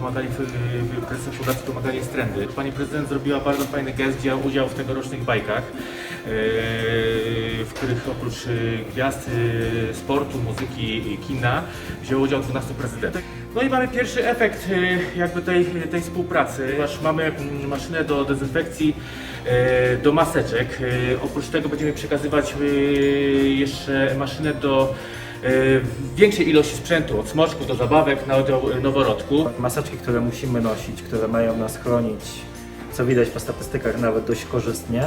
pomagali, prezesem fundacji pomagali Strendy. Pani prezydent zrobiła bardzo fajny gest, wzięła udział w tegorocznych bajkach, yy, w których oprócz yy, gwiazd yy, sportu, muzyki, i kina wzięło udział 12 prezydentów. No i mamy pierwszy efekt jakby tej, tej współpracy, ponieważ mamy mm, maszynę do dezynfekcji e, do maseczek. E, Oprócz tego będziemy przekazywać e, jeszcze maszynę do e, większej ilości sprzętu, od smoczków do zabawek na oddział e, noworodku. Maseczki, które musimy nosić, które mają nas chronić, co widać po statystykach nawet dość korzystnie,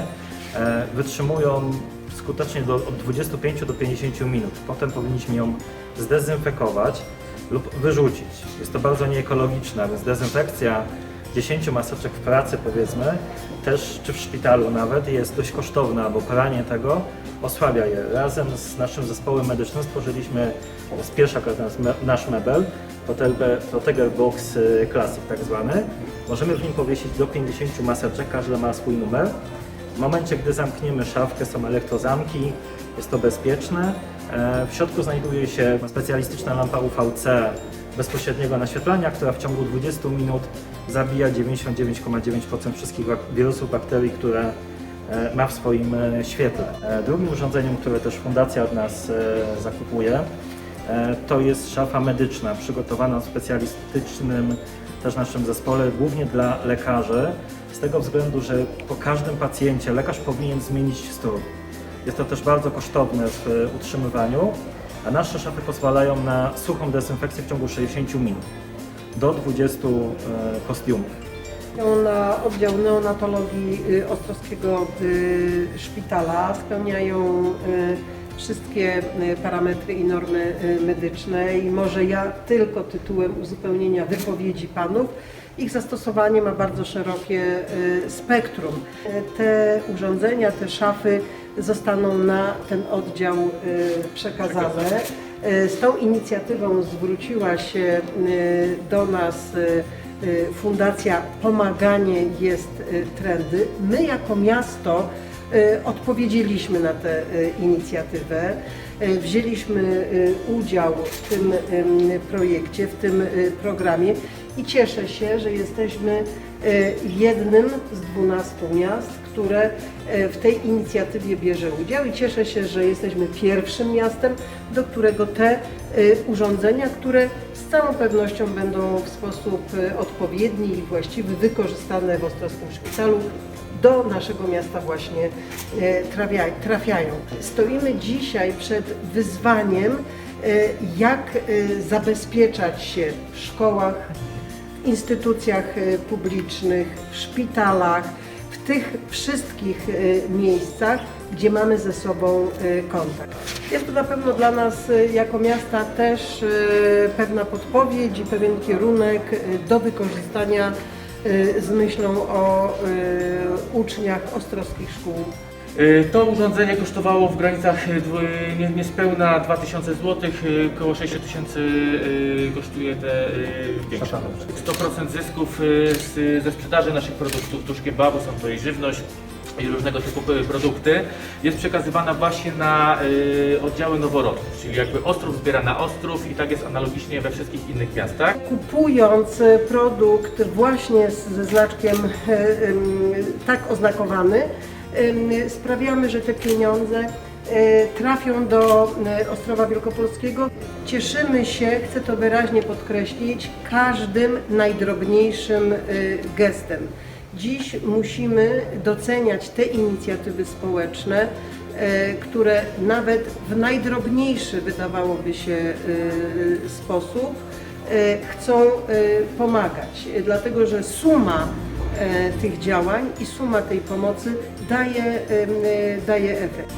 e, wytrzymują skutecznie do, od 25 do 50 minut. Potem powinniśmy ją zdezynfekować lub wyrzucić. Jest to bardzo nieekologiczne, więc dezynfekcja 10 maseczek w pracy powiedzmy, też czy w szpitalu nawet jest dość kosztowna, bo pranie tego osłabia je. Razem z naszym zespołem medycznym stworzyliśmy z pierwsza nasz mebel, Proteger Box y, Classic tak zwany. Możemy w nim powiesić do 50 maseczek, każda ma swój numer. W momencie, gdy zamkniemy szafkę, są elektrozamki, jest to bezpieczne. E, W środku znajduje się specjalistyczna lampa UVC bezpośredniego naświetlania, która w ciągu 20 minut zabija 99,9% wszystkich wirusów, bakterii, które e, ma w swoim e, świetle. E, Drugim urządzeniem, które też fundacja od nas zakupuje, to jest szafa medyczna, przygotowana w specjalistycznym też naszym zespole, głównie dla lekarzy, z tego względu, że po każdym pacjencie lekarz powinien zmienić strój. Jest to też bardzo kosztowne w utrzymywaniu, a nasze szafy pozwalają na suchą dezynfekcję w ciągu 60 minut do 20 e, kostiumów. Na oddział neonatologii y, Ostrowskiego y, Szpitala, spełniają y, wszystkie parametry i normy medyczne i może ja tylko tytułem uzupełnienia wypowiedzi panów. Ich zastosowanie ma bardzo szerokie y, spektrum. Te urządzenia, te szafy zostaną na ten oddział y, przekazane. Y, Z tą inicjatywą zwróciła się do nas Fundacja Pomaganie jest trendy. My jako miasto odpowiedzieliśmy na tę inicjatywę. Wzięliśmy udział w tym ym, projekcie, w tym programie i cieszę się, że jesteśmy y, jednym z 12 miast, które y, w tej inicjatywie bierze udział i cieszę się, że jesteśmy pierwszym miastem, do którego te y, urządzenia, które z całą pewnością będą w sposób odpowiedni i właściwy wykorzystane w Ostrowskim Szpitalu do naszego miasta właśnie e, trafia- trafiają. Stoimy dzisiaj przed wyzwaniem, e, jak e, zabezpieczać się w szkołach, instytucjach e, publicznych, w szpitalach, w tych wszystkich e, miejscach, gdzie mamy ze sobą e, kontakt. Jest to na pewno dla nas jako miasta też pewna podpowiedź i pewien kierunek do wykorzystania z myślą o uczniach ostrowskich szkół. E, To urządzenie kosztowało w granicach nie- niespełna 2000 zł, e, około 6000 e, kosztuje te większe. Szafy. 100% zysków ze sprzedaży naszych produktów, tuż kebabu, są to i żywność i różnego typu produkty, jest przekazywana właśnie na oddziały noworodków, czyli jakby Ostrów zbiera na Ostrów i tak jest analogicznie we wszystkich innych miastach. Kupując produkt właśnie z- ze znaczkiem em, tak oznakowany, sprawiamy, że te pieniądze e, trafią do e, Ostrowa Wielkopolskiego. Cieszymy się, chcę to wyraźnie podkreślić, każdym najdrobniejszym e, gestem. Dziś musimy doceniać te inicjatywy społeczne, które nawet w najdrobniejszy wydawałoby się sposób chcą pomagać, dlatego że suma tych działań i suma tej pomocy daje, e, daje efekt.